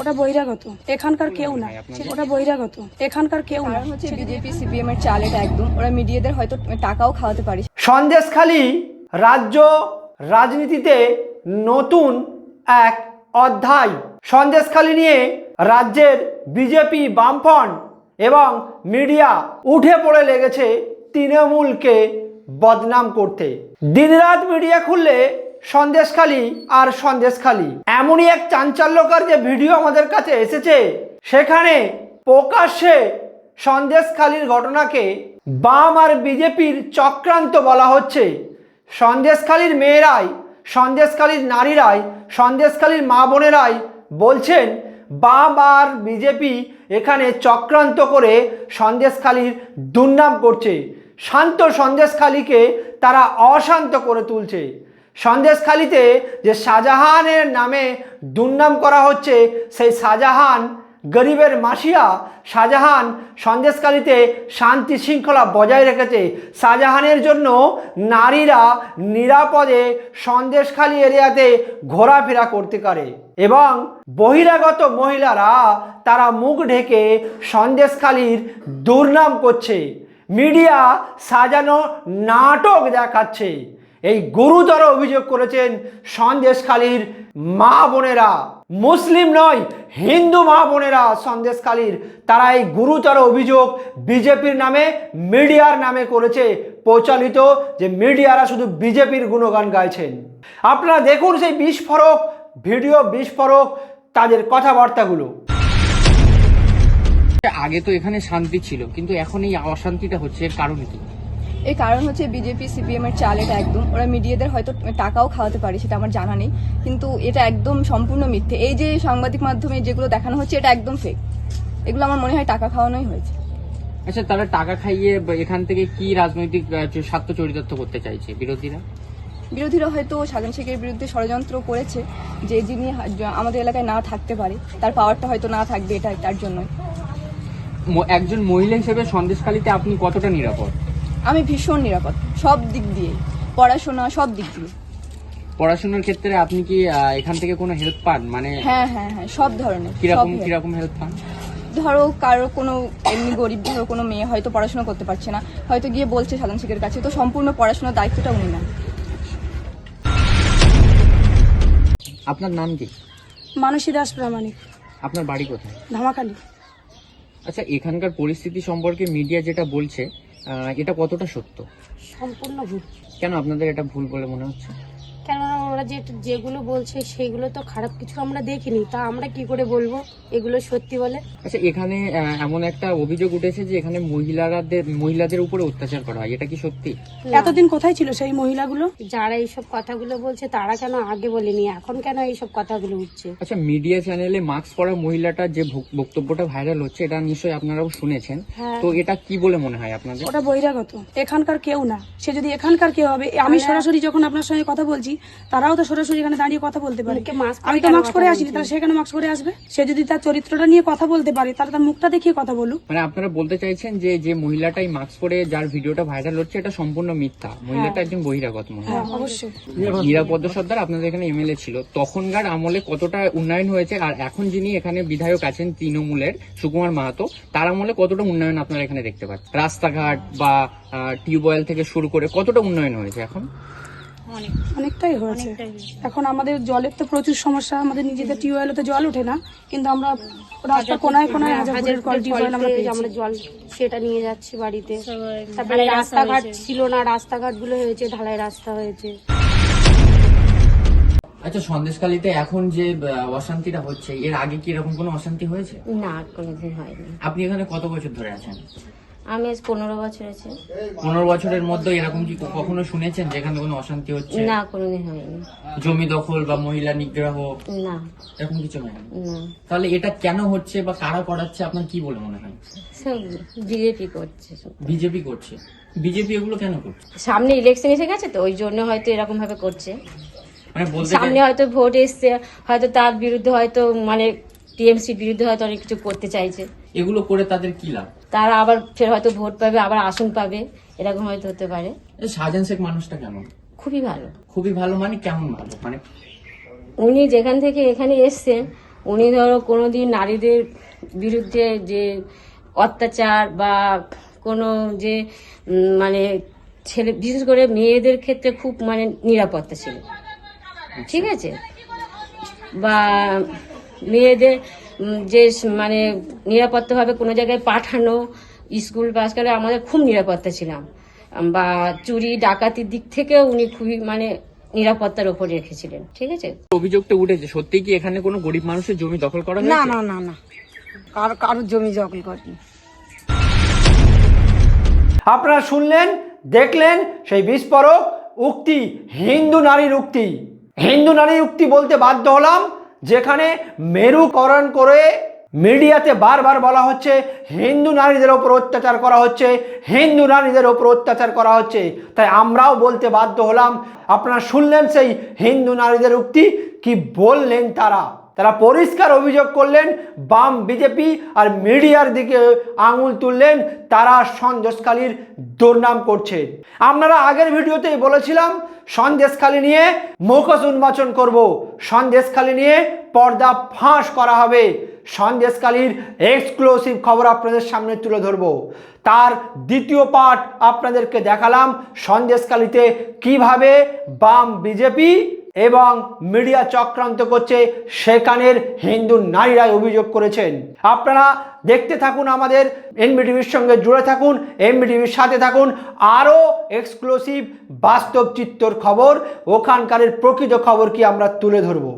ওটা বহিরাগত। এখানকার কেউ না। ওটা বহিরাগত। এখানকার কেউ না। হচ্ছে বিজেপি সিপিএম এর চাল এটা একদম। ওরা মিডিয়াদের হয়তো টাকাও খাওয়াতে পারে। সন্দেশখালী রাজ্য রাজনীতিতে নতুন এক অধ্যায়। সন্দেশখালী নিয়ে রাজ্যের বিজেপি বামফ্রন্ট এবং মিডিয়া উঠে পড়ে লেগেছে তৃণমূলকে বদনাম করতে। দিনরাত মিডিয়া খুললে সন্দেশখালী আর সন্দেশখালী। এমনই এক চাঞ্চল্যকর যে ভিডিও আমাদের কাছে এসেছে, সেখানে প্রকাশ্যে সন্দেশখালীর ঘটনাকে বাম আর বিজেপির চক্রান্ত বলা হচ্ছে। সন্দেশখালীর মেয়েরাই, সন্দেশখালীর নারীরাই, সন্দেশখালীর মা বোনেরাই বলছেন, বাম আর বিজেপি এখানে চক্রান্ত করে সন্দেশখালীর দুর্নাম করছে। শান্ত সন্দেশখালীকে তারা অশান্ত করে তুলছে। সন্দেশখালীতে যে শাহজাহানের নামে দুর্নাম করা হচ্ছে, সেই শাহজাহান গরিবের মাসিয়া শাহজাহান সন্দেশকালীতে শান্তি শৃঙ্খলা বজায় রেখেছে। শাহজাহানের জন্য নারীরা নিরাপদে সন্দেশখালী এরিয়াতে ঘোরাফেরা করতে পারে এবং বহিরাগত মহিলারা তারা মুখ ঢেকে সন্দেশখালীর দুর্নাম করছে। মিডিয়া সাজানো নাটক দেখাচ্ছে। এই গুরুতর অভিযোগ করেছেন সন্দেশখালীর মা বোনেরা। মুসলিম নয়, হিন্দু মা বোনেরা সন্দেশখালীর। তারা এই গুরুতর অভিযোগ বিজেপির নামে, মিডিয়ার নামে করেছে। প্রচলিত যে মিডিয়ারা শুধু বিজেপির গুণগান গাইছেন। আপনারা দেখুন সেই বিস্ফোরক, ভিডিও বিস্ফোরক, তাদের কথাবার্তাগুলো। আগে তো এখানে শান্তি ছিল, কিন্তু এখন এই অশান্তিটা হচ্ছে কারণ কি? এর কারণ হচ্ছে বিজেপি সিপিএম এর চাল এটা একদম। ওরা মিডিয়াদের হয়তো টাকাও খাওয়াতে পারে সেটা আমার জানা নেই। কিন্তু এটা একদম সম্পূর্ণ মিথ্যে। এই যে সাংবাদিক মাধ্যমে যেগুলো দেখানো হচ্ছে এটা একদম ফেক এগুলো আমার মনে হয় টাকা খাওয়ানোই হয়েছে। আচ্ছা তারা টাকা খাইয়ে এখান থেকে কি রাজনৈতিক স্বার্থ চরিতার্থ করতে চাইছে বিরোধীরা? বিরোধীরা হয়তো সাজান শেখের বিরুদ্ধে ষড়যন্ত্র করেছে যে যিনি আমাদের এলাকায় না থাকতে পারে তার পাওয়ারটা হয়তো না থাকবে এটা তার জন্যই। ম- একজন মহিলা হিসেবে সন্দেশখালীতে আপনি কতটা নিরাপদ? আমি ভীষণ নিরাপদ সব দিক দিয়ে পড়াশোনা সব দিক দিয়ে। পড়াশোনার ক্ষেত্রে আপনি কি আহ, এখান থেকে কোনো হেল্প পান? মানে হ্যাঁ হ্যাঁ হ্যাঁ সব ধরনের সব কীরকম help। কীরকম হেল্প পান? ধরো কারও কোনো এমনি গরিব ধরো কোনো মেয়ে হয়তো পড়াশোনা করতে পারছে না হয়তো গিয়ে বলছে সাধারণ শিখের কাছে তো সম্পূর্ণ পড়াশোনার দায়িত্বটা উনি নেন। আপনার নাম কি? মানসী দাস প্রামাণিক। আপনার বাড়ি কোথায়? ধামাখালি। আচ্ছা এখানকার পরিস্থিতি সম্পর্কে মিডিয়া যেটা বলছে এটা কতটা সত্য? সম্পূর্ণ ভুল কেন আপনাদের এটা ভুল বলে মনে হচ্ছে? যেগুলো বলছে সেগুলো তো খারাপ কিছু আমরা দেখিনি। তা আমরা কি করে বলব? এগুলো সত্যি বলে? আচ্ছা এখানে এমন একটা অভিযোগ উঠেছে যে এখানে মহিলাদের মহিলাদের উপরে অত্যাচার করা হয়। এটা কি সত্যি? এতদিন কোথায় ছিল সেই মহিলাগুলো? যারা এইসব কথাগুলো বলছে তারা কেন আগে বলেনি? এখন কেন এইসব কথাগুলো উঠছে? আচ্ছা মিডিয়া চ্যানেলে মাস্ক পরা মহিলাটার যে বক্তব্যটা ভাইরাল হচ্ছে এটা নিশ্চয়ই আপনারাও শুনেছেন। হ্যাঁ। তো এটা কি বলে মনে হয় আপনাদের? ওটা বহিরাগত। এখানকার কেউ না। সে যদি এখানকার কেউ হবে আমি সরাসরি যখন আপনার সঙ্গে কথা বলছি তারাও তো সরাসরি এখানে দাঁড়িয়ে কথা বলতে পারে। আমি তো মাস্ক করে আসিনি বলছি? তাহলে সে মাস্ক করে আসবে? সে যদি তার চরিত্রটা নিয়ে কথা বলতে পারে তাহলে তার মুখটা দেখিয়ে কথা বলুক। মানে আপনারা বলতে চাইছেন যে যে মহিলাটাই মাস্ক পরে যার ভিডিওটা ভাইরাল হচ্ছে এটা সম্পূর্ণ মিথ্যা। মহিলাটা একজন বহিরাগত মহিলা। হ্যাঁ অবশ্যই। নিরাপদ সর্দার আপনাদের এখানে এমএলএ ছিল। তখনকার আমলে কতটা উন্নয়ন হয়েছে আর এখন যিনি এখানে বিধায়ক আছেন তৃণমূলের সুকুমার মাহাতো তার আমলে কতটা উন্নয়ন আপনারা এখানে দেখতে পাচ্ছেন? রাস্তাঘাট বা টিউবওয়েল থেকে শুরু করে কতটা উন্নয়ন হয়েছে এখন? অনেকটাই হয়েছে। এখন আমাদের জলের তো প্রচুর সমস্যা আমাদের নিজেদের টিউবওয়েলে তো জল ওঠে না কিন্তু আমরা রাস্তা কোনায় কোনায় হাজার কল টিউবওয়েল আমরা আমরা জল সেটা নিয়ে যাচ্ছি বাড়িতে। তারপরে রাস্তাঘাট ছিল না রাস্তাঘাটগুলো হয়েছে ঢালাই রাস্তা হয়েছে। আচ্ছা সন্দেশকালীতে এখন যে অশান্তিটা হচ্ছে এর আগে কি এরকম কোনো অশান্তি হয়েছে? না কোনোদিন হয়নি। আপনি এখানে কত বছর ধরে আছেন? আমি আজ পনেরো বছর আছে। পনেরো বছরের মধ্যে এরকম কি কখনো শুনেছেন যেখানে কোনো অশান্তি হচ্ছে? না কোনোদিন হয়নি। জমি দখল বা মহিলা নিগ্রহ? না। এরকম কিছু হয়নি না। তাহলে এটা কেন হচ্ছে বা কারা করাচ্ছে? আপনার কি বলে মনে হয়? বিজেপি করছে বিজেপি করছে। বিজেপি এগুলো কেন করছে? সামনে ইলেকশন এসে গেছে তো ওই জন্য হয়তো এরকম ভাবে করছে। মানে সামনে হয়তো ভোট এসছে হয়তো তার বিরুদ্ধে হয়তো মানে টিএমসির বিরুদ্ধে হয়তো অনেক কিছু করতে চাইছে। এগুলো করে তাদের কি লাভ? তারা আবার ফের হয়তো ভোট পাবে আবার আসন পাবে এরকম হয়তো হতে পারে। শাহজাহান শেখ মানুষটা কেমন? খুবই ভালো। খুবই ভালো মানে কেমন ভালো? মানে উনি যেখান থেকে এখানে এসছেন উনি ধরো কোনোদিন নারীদের বিরুদ্ধে যে অত্যাচার বা কোনো যে মানে ছেলে বিশেষ করে মেয়েদের ক্ষেত্রে খুব মানে নিরাপত্তা ছিল। ঠিক আছে? বা মেয়েদের যে মানে নিরাপত্তাভাবে কোনো জায়গায় পাঠানো স্কুল পাস করে আমাদের খুব নিরাপত্তা ছিলাম। বা চুরি ডাকাতির দিক থেকেও উনি খুবই মানে নিরাপত্তার ওপর রেখেছিলেন। ঠিক আছে? অভিযোগটা উঠেছে। সত্যি কি এখানে কোনো গরিব মানুষের জমি দখল করা না না না না। কারও কারোর জমি দখল করেনি। আপনারা শুনলেন দেখলেন সেই বিস্ফোরক উক্তি হিন্দু নারীর উক্তি। হিন্দু নারীর উক্তি বলতে বাধ্য হলাম যেখানে মেরুকরণ করে মিডিয়াতে বারবার বলা হচ্ছে হিন্দু নারীদের ওপর অত্যাচার করা হচ্ছে, হিন্দু নারীদের ওপর অত্যাচার করা হচ্ছে। তাই আমরাও বলতে বাধ্য হলাম, আপনারা শুনলেন সেই হিন্দু নারীদের উক্তি? কি বললেন তারা? তারা পরিষ্কার অভিযোগ করলেন, বাম বিজেপি আর মিডিয়ার দিকে আঙুল তুললেন, তারা সন্দেশখালীর দুর্নাম করছে। আপনারা আগের ভিডিওতেই বলেছিলাম, সন্দেশখালী নিয়ে মুখোশ উন্মোচন করব। সন্দেশখালী নিয়ে পর্দা ফাঁস করা হবে। সন্দেশখালীর এক্সক্লুসিভ খবর আপনাদের সামনে তুলে ধরব। তার দ্বিতীয় পার্ট আপনাদেরকে দেখালাম, সন্দেশখালীতে কীভাবে বাম বিজেপি এবং মিডিয়া চক্রান্ত করছে, সেখানের হিন্দু নারীরাই অভিযোগ করেছেন। আপনারা দেখতে থাকুন আমাদের এনবিটিভির সঙ্গে জুড়ে থাকুন, এনবিটিভির সাথে থাকুন, আরও এক্সক্লুসিভ বাস্তব চিত্তর খবর, ওখানকারের প্রকৃত খবর কি আমরা তুলে ধরবো।